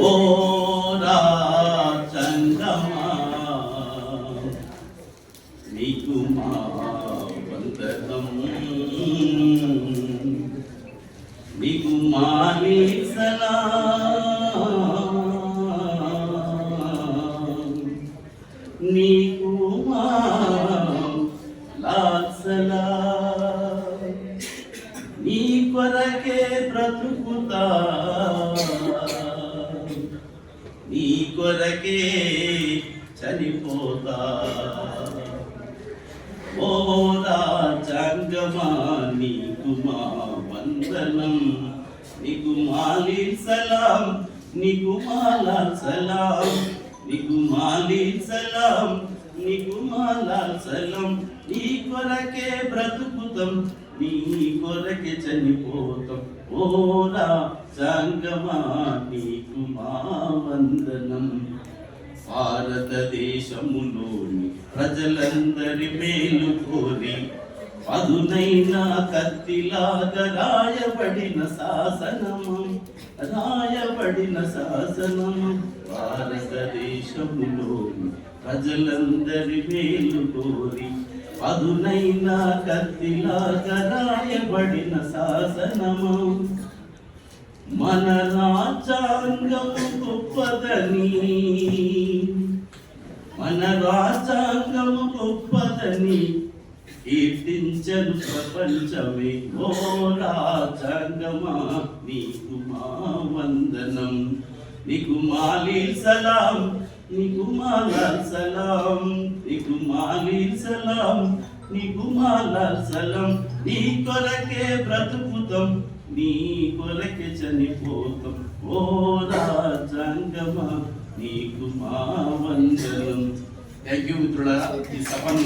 ఓ రాచంగమా నీకు మా వందనం నీకు మా నీసలా నీకు మా లాసలా నీ కొరకే బ్రతుకుతా. నీ కొరకే చనిపోతా. ఓదా రాజంగమా నీకు మా వందనం నీకు మాలి సలాం నీకు మాలా సలాం నీకు మాలి సలాం నీకు మాలా సలాం నీ కొరకే బ్రతుకుతం నీ కొరకే చనిపోతాం. ఓరా రాజంగమా నీ భారతదేశములోని ప్రజలందరి మేలు కోరి పదునైన కత్తిలాగా రాయబడిన శాసనము రాయబడిన శాసనము. భారతదేశములోని ప్రజలందరి మేలు కోరి పదునైన కత్తిలాగా రాయబడిన శాసనము. మన రాజ్యాంగం గొప్పదని మన రాజ్యాంగము రాజని కీర్తించను ప్రపంచమే. ఓ రాజ్యాంగమా నీకు మా వందనం. నీకు మాలి సలాం నీకు మాలా సలాం. నీకు మాలి సలాం నీకు మాలా సలాం. నీ కొరకే బ్రతుకుతాం నీ కొరకే చనిపోతాం. ఓ రాజంగమా నీకు మా వందనం. థ్యాంక్ యూ మిత్రులారా ఈ సభను